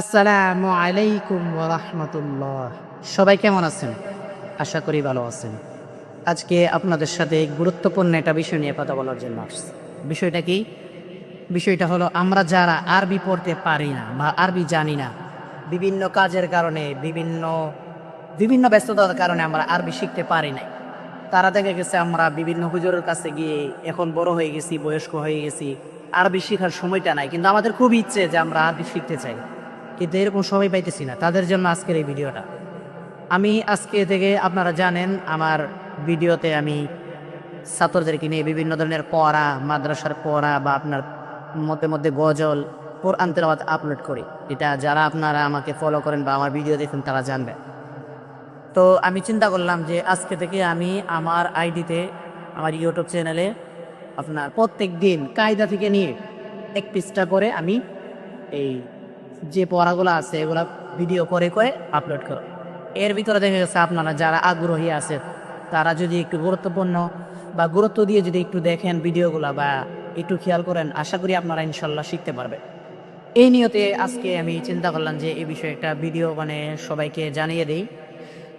আসসালামু আলাইকুম রহমতুল্লাহ। সবাই কেমন আছেন? আশা করি ভালো আছেন। আজকে আপনাদের সাথে গুরুত্বপূর্ণ একটা বিষয় নিয়ে কথা বলার জন্য আসছি। বিষয়টা কি? বিষয়টা হলো, আমরা যারা আরবি পড়তে পারি না বা আরবি জানি না, বিভিন্ন কাজের কারণে, বিভিন্ন বিভিন্ন ব্যস্ততার কারণে আমরা আরবি শিখতে পারি নাই। তারা দেখা গেছে, আমরা বিভিন্ন হুজুরের কাছে গিয়ে এখন বড় হয়ে গেছি, বয়স্ক হয়ে গেছি, আরবি শেখার সময়টা নাই। কিন্তু আমাদের খুব ইচ্ছে যে আমরা আরবি শিখতে চাই। কিন্তু এরকম সময় পাইতেছি না। তাদের জন্য আজকের এই ভিডিওটা। আমি আজকে থেকে আপনারা জানেন, আমার ভিডিওতে আমি ছাত্রদেরকে নিয়ে বিভিন্ন ধরনের পড়া, মাদ্রাসার পড়া বা আপনার মধ্যে মধ্যে গজল, কোরআন তেলাওয়াত আপলোড করি। এটা যারা আপনারা আমাকে ফলো করেন বা আমার ভিডিও দেখেন, তারা জানবে। তো আমি চিন্তা করলাম যে আজকে থেকে আমি আমার আইডিতে, আমার ইউটিউব চ্যানেলে আপনার প্রত্যেক দিন কায়দা থেকে নিয়ে এক পিসটা করে আমি এই যে পড়াগুলো আছে, এগুলা ভিডিও করে করে আপলোড করো। এর ভিতরে দেখা গেছে আপনারা যারা আগ্রহী আছে তারা যদি একটু গুরুত্বপূর্ণ বা গুরুত্ব দিয়ে যদি একটু দেখেন ভিডিওগুলো বা একটু খেয়াল করেন, আশা করি আপনারা ইনশাল্লাহ শিখতে পারবে এই নিয়তে আজকে আমি চিন্তা করলাম যে এই বিষয়ে একটা ভিডিও মানে সবাইকে জানিয়ে দিই।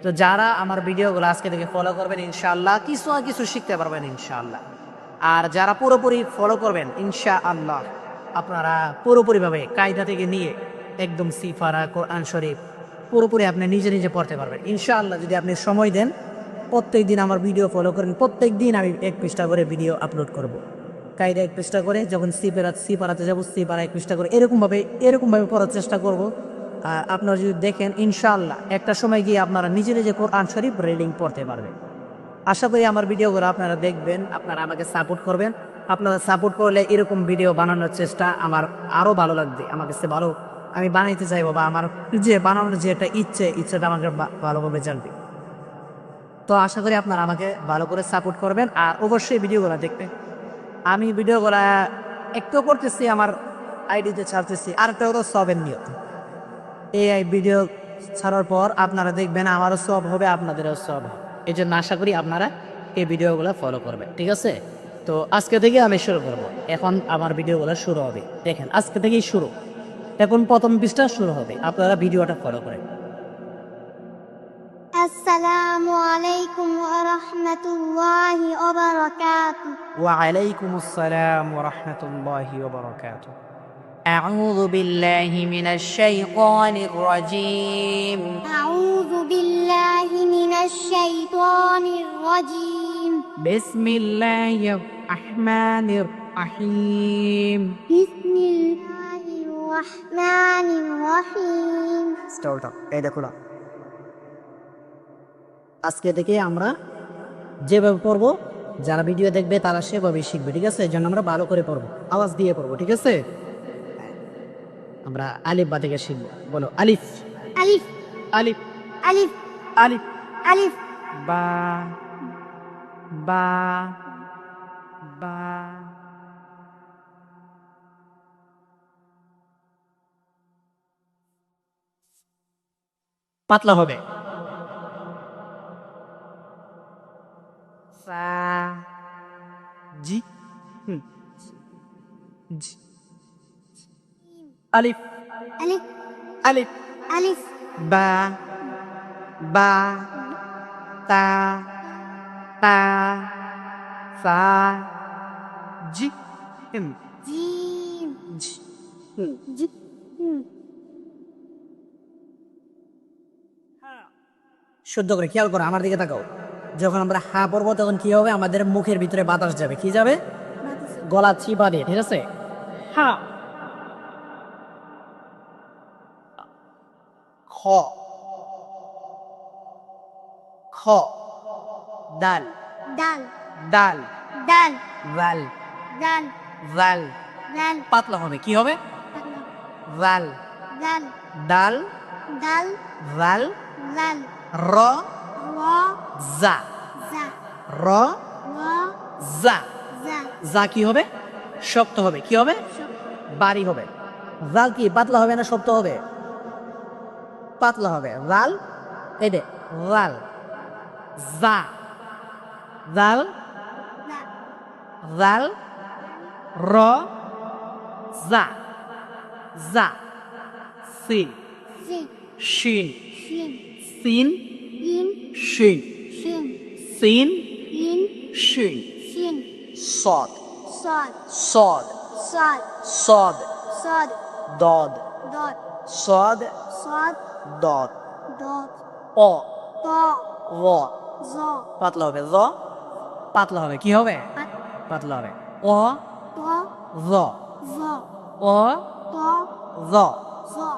তো যারা আমার ভিডিওগুলো আজকে থেকে ফলো করবেন ইনশাআল্লাহ কিছু না কিছু শিখতে পারবেন ইনশাআল্লাহ আর যারা পুরোপুরি ফলো করবেন ইনশা আল্লাহ আপনারা পুরোপুরিভাবে কায়দা থেকে নিয়ে একদম সিফারা, কোরআন শরীফ পুরোপুরি আপনি নিজে নিজে পড়তে পারবেন। ইনশাআল্লাহ যদি আপনি সময় দেন, প্রত্যেক দিন আমার ভিডিও ফলো করেন, প্রত্যেক দিন আমি এক পৃষ্ঠা করে ভিডিও আপলোড করব। কায়দা এক পৃষ্ঠা করে, যখন সি পেরা সি পাড়াতে যাব সি পাড়া এক পৃষ্ঠা করে, এরকমভাবে এরকমভাবে পড়ার চেষ্টা করব। আর আপনারা যদি দেখেন, ইনশাআল্লাহ একটা সময় গিয়ে আপনারা নিজে নিজে কোরআন শরীফ রিডিং পড়তে পারবেন। আশা করি আমার ভিডিওগুলো আপনারা দেখবেন, আপনারা আমাকে সাপোর্ট করবেন। আপনারা সাপোর্ট করলে এরকম ভিডিও বানানোর চেষ্টা আমার আরও ভালো লাগবে। আমার কাছে ভালো, আমি বানাইতে চাইব বা আমার যে বানানোর যে একটা ইচ্ছে, ইচ্ছেটা আমাকে ভালোভাবে জানবে। তো আশা করি আপনারা আমাকে ভালো করে সাপোর্ট করবেন আর অবশ্যই ভিডিওগুলো দেখবেন। আমি ভিডিওগুলো একটু করতেছি, আমার আইডিতে ছাড়তেছি, আর একটা হলো সবের নিয়ত এই ভিডিও ছাড়ার পর আপনারা দেখবেন আমারও সব হবে, আপনাদেরও সব হবে। এই জন্য আশা করি আপনারা এই ভিডিওগুলো ফলো করবেন, ঠিক আছে? তো আজকে থেকে আমি শুরু করব এখন আমার ভিডিওগুলো শুরু হবে দেখেন আজকে থেকেই শুরু এখন প্রথম পৃষ্ঠা শুরু হবে আপনারা ভিডিওটা ফলো করেন السلام عليكم ورحمة الله وبركاته وعليكم السلام ورحمة الله وبركاته أعوذ بالله من الشيطان الرجيم أعوذ بالله من الشيطان الرجيم بسم الله الرحمن الرحيم بسم الله الرحمن الرحيم স্টার্ট আপ এই দেখো না। আজকে থেকে আমরা যেভাবে পড়বো যারা ভিডিও দেখবে তারা সেভাবেই শিখবে ঠিক আছে এই জন্য আমরা ভালো করে পড়বো আওয়াজ দিয়ে পড়বো ঠিক আছে আমরা আলিফ বা থেকে শিখবো বলো আলিফ ألف আলিফ ألف আলিফ ألف বা বা বা পাতলা হবে জি জি আলিফ আলিফ আলিফ আলিফ বা বা তা তা সা জি জি জি জি শুদ্ধ করে খেয়াল করো আমার দিকে তাকাও। যখন আমরা হা পড়ব তখন কি হবে? আমাদের মুখের ভিতরে বাতাস যাবে। কি যাবে? গলা চিপা দিয়ে ঠিক আছে? হা। খ। খ। দাল। দাল। দাল। দাল। ভালো দাল। ভালো দাল। পাতলা হবে কি হবে? ভালো দাল। দাল। দাল। ভালো দাল। র জা র জা জা কি হবে? শক্ত হবে। কি হবে? বাড়ি হবে। জাল কি? পাতলা হবে না শক্ত হবে? পাতলা হবে। জাল? এই দে জাল। জা। জাল? জাল? র? জা। জা। সিন শিন। সিন In. শিন Shin. সিন In. শিন Shin. সদ Sod. সদ Sod. সদ Sod. দদ Dot. সদ Sod. দদ Dot. অ Do. র Zo. পাতলা হবে র পাতলা হবে কি হবে. পাতলা হবে অ Do. র Zo. অ Do. র Zo.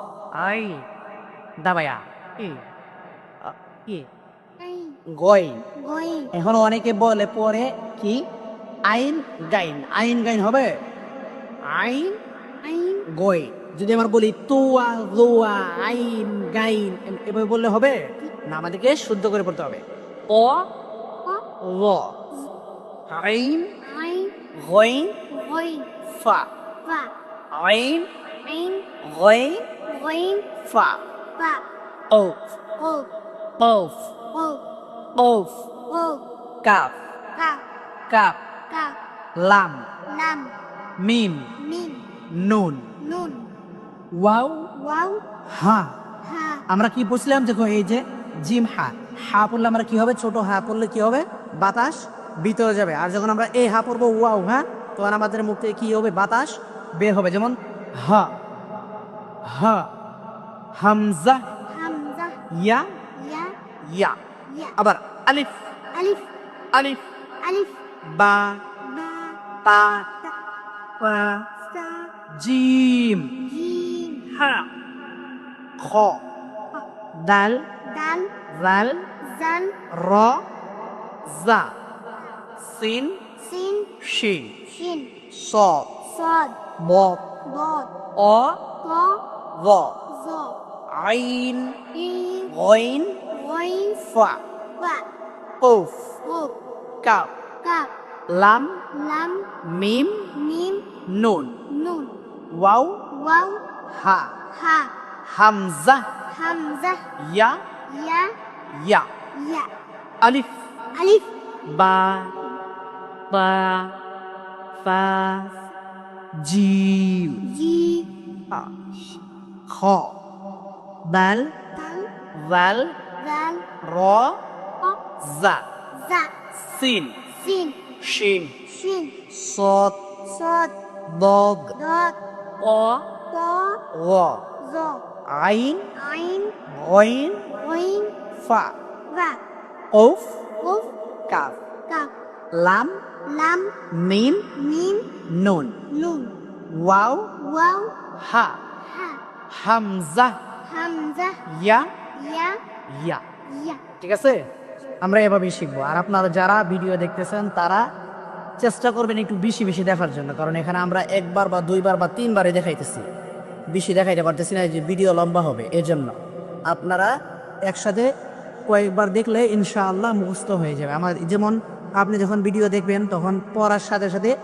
আই দাবায়া ই কি? Ein. গই এখন অনেকে বলে পরে কি? আইন গাইন। আইন গাইন হবে? আইন? Ein. গই। যদি আমরা বলি তুয়া রোয়া আইন গাইন এভাবে বললে হবে? না আমাদেরকে শুদ্ধ করে পড়তে হবে। অ. র। আইন. গইন. ফা. আইন. গইন. ফা। Fa. ও O. পৌফ O. কাপ. লাম Lam. মিম Mim. নুন Nun. ওয়াও Wow. হা. আমরা কি বলছিলাম দেখো এই যে জিম হা হা পড়লে আমরা কি হবে ছোট হা পড়লে কি হবে বাতাস ভিতরে যাবে আর যখন আমরা এই হা পড়ব ওয়াও হ্যাঁ তখন আমাদের মুখ থেকে কি হবে বাতাস বের হবে যেমন হা হা হামজা. ইয়া. ইয়া Ya. আবার আলিফ Alif. আলিফ Alif. বা Ba. তা Ta. পা Sa. Gym Jim. হা খ দাল Dal. জাল Zal. র জা সিন Sin. শিন Shin. স Sod. ব Bod. অ Bo. র Zo. আইন In. গইন Going. ফা Fa. কৌফ Hook. কাপ Kap. লাম Lam. মিম Mim. নুন Nun. ওয়াও Wow. হা Ha. হামজা Hamza. ইয়া Ya. ইয়া Ya. আলিফ Alif. বা বা ফা জিম Jim. হা, খ দাল Dal. vâng ró. Có. Dạ. Dạ. Xin. Xin. Shin shin sot sot dog. Dog. O o wo zo ein ein oin oin fa va of of kaf kaf lam lam mim mim nun nun wow wow ha ha hamza hamza ya ya ইয়া। Ya. ঠিক আছে? আমরা এভাবেই শিখব। আর আপনারা যারা video দেখতেছেন তারা চেষ্টা করবেন একটু বেশি বেশি দেখার জন্য। কারণ এখানে আমরা একবার বা দুইবার বা তিনবারে দেখাইতেছি। বেশি দেখাইতে পারতেছি না যে ভিডিও লম্বা হবে। এর জন্য আপনারা একসাথে কয়েকবার দেখলে ইনশাআল্লাহ মুখস্থ হয়ে যাবে। আমার যেমন আপনি যখন ভিডিও দেখবেন তখন পড়ার সাথে সাথে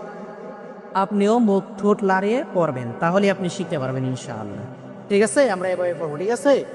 আপনিও মুখ ঠোঁট লাড়িয়ে পড়বেন। তাহলে আপনি শিখতে পারবেন ইনশাআল্লাহ। ঠিক আছে? আমরা এভাবে পড়ব। ঠিক আছে?